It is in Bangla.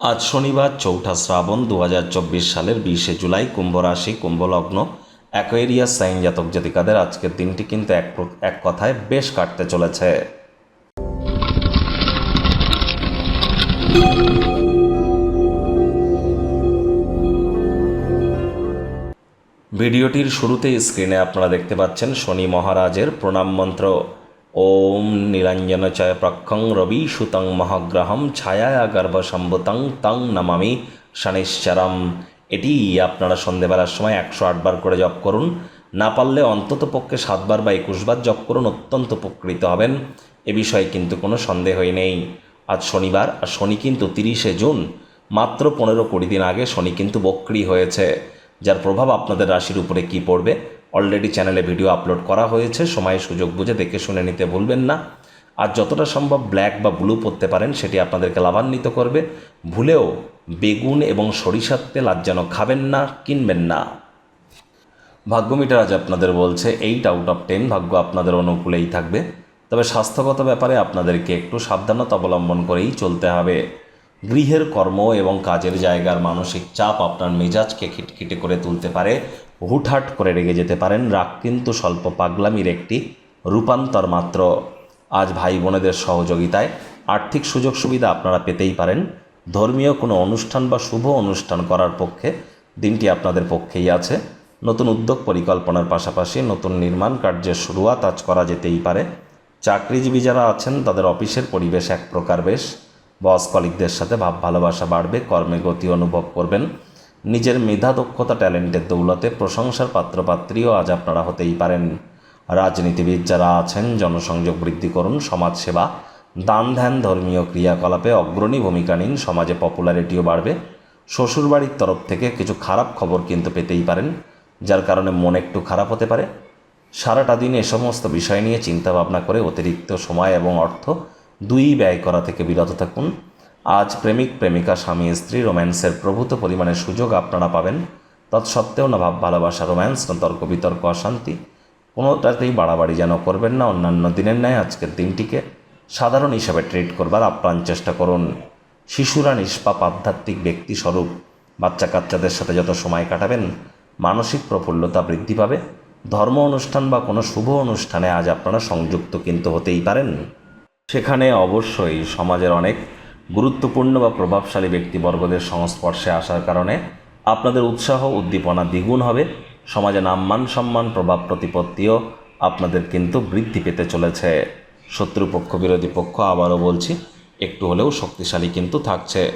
আজ শনিবার, চৌঠা শ্রাবণ দু হাজার চব্বিশ সালের বিশে জুলাই কুম্ভ রাশি কুম্ভলগ্ন। অ্যাকোয়েরিয়াস সাইন জাতক জাতিকাদের আজকের দিনটি কিন্তু এক এক কথায় বেশ কাটতে চলেছে। ভিডিওটির শুরুতেই স্ক্রিনে আপনারা দেখতে পাচ্ছেন শনি মহারাজের প্রণাম মন্ত্র। ওম নীলাঞ্জন চয় প্রক্ষং রবি সুতং মহাগ্রহম ছায়া গর্ভসম্ভুতং তং নমামি শনিশ্চরম এটি আপনারা সন্ধেবেলার সময় একশো আটবার করে জপ করুন। না পারলে অন্তত পক্ষে সাতবার বা একুশবার জপ করুন, অত্যন্ত উপকৃত হবেন। এ বিষয়ে কিন্তু কোনো সন্দেহই নেই। আজ শনিবার, আর শনি কিন্তু তিরিশে জুন। মাত্র পনেরো কুড়ি দিন আগে শনি কিন্তু বক্রি হয়েছে। যার প্রভাব আপনাদের রাশির উপরে কি পড়বে? অলরেডি চ্যানেলে ভিডিও আপলোড করা হয়েছে, সময় সুযোগ বুঝে দেখে শুনে নিতে ভুলবেন না। আর যতটা সম্ভব ব্ল্যাক বা ব্লু পরতে পারেন, সেটি আপনাদেরকে লাভান্বিত করবে। ভুলেও বেগুন এবং সরিষার তেল আজ যেন খাবেন না, কিনবেন না। ভাগ্যমিটার আজ আপনাদের বলছে এইট আউট অফ টেন ভাগ্য আপনাদের অনুকূলেই থাকবে। তবে স্বাস্থ্যগত ব্যাপারে আপনাদেরকে একটু সাবধানতা অবলম্বন করেই চলতে হবে। গৃহের কর্ম এবং কাজের জায়গার মানসিক চাপ আপনার মেজাজকে খিটখিটে করে তুলতে পারে। হুটহাট করে রেগে যেতে পারেন। রাগ কিন্তু স্বল্প পাগলামির একটি রূপান্তর মাত্র। আজ ভাই বোনেদের সহযোগিতায় আর্থিক সুযোগ সুবিধা আপনারা পেতেই পারেন। ধর্মীয় কোনো অনুষ্ঠান বা শুভ অনুষ্ঠান করার পক্ষে দিনটি আপনাদের পক্ষেই আছে। নতুন উদ্যোগ পরিকল্পনার পাশাপাশি নতুন নির্মাণ কার্যের শুরুয়াত আজ করা যেতেই পারে। চাকরিজীবী যারা আছেন, তাদের অফিসের পরিবেশ এক প্রকার বেশ। বস কলিকদের সাথে ভাব ভালোবাসা বাড়বে, কর্মে গতি অনুভব করবেন। নিজের মেধা দক্ষতা, ট্যালেন্টের দৌলতে প্রশংসার পাত্রপাত্রীও আজ আপনারা হতেই পারেন। রাজনীতিবিদ যারা আছেন, জনসংযোগ বৃদ্ধি করুন, সমাজসেবা, দান ধ্যান, ধর্মীয় ক্রিয়াকলাপে অগ্রণী ভূমিকা নিন, সমাজে পপুলারিটিও বাড়বে। শ্বশুরবাড়ির তরফ থেকে কিছু খারাপ খবর কিন্তু পেতেই পারেন, যার কারণে মন একটু খারাপ হতে পারে। সারাটা দিন এ সমস্ত বিষয় নিয়ে চিন্তা ভাবনা করে অতিরিক্ত সময় এবং অর্থ দুই ব্যয় করা থেকে বিরত থাকুন। আজ প্রেমিক, প্রেমিকা, স্বামী, স্ত্রী রোম্যান্সের প্রভূত পরিমাণে সুযোগ আপনারা পাবেন। তৎসত্ত্বেও না ভাব ভালোবাসা, রোম্যান্স না তর্ক, বিতর্ক, অশান্তি, কোনোটাতেই বাড়াবাড়ি যেন করবেন না। অন্যান্য দিনের ন্যায় আজকের দিনটিকে সাধারণ হিসাবে ট্রিট করবার আপ্রাণ চেষ্টা করুন। শিশুরা নিষ্পাপ, আধ্যাত্মিক ব্যক্তি স্বরূপ বাচ্চা কাচ্চাদের সাথে যত সময় কাটাবেন, মানসিক প্রফুল্লতা বৃদ্ধি পাবে। ধর্ম অনুষ্ঠান বা কোনো শুভ অনুষ্ঠানে আজ আপনারা সংযুক্ত কিন্তু হতেই পারেন। সেখানে অবশ্যই সমাজের অনেক গুরুত্বপূর্ণ বা প্রভাবশালী ব্যক্তিবর্গদের সংস্পর্শে আসার কারণে আপনাদের উৎসাহ, উদ্দীপনা দ্বিগুণ হবে। সমাজে নাম্মান সম্মান, প্রভাব প্রতিপত্তিও আপনাদের কিন্তু বৃদ্ধি পেতে চলেছে। শত্রুপক্ষ, বিরোধী পক্ষ আবারও বলছি, একটু হলেও শক্তিশালী কিন্তু থাকছে।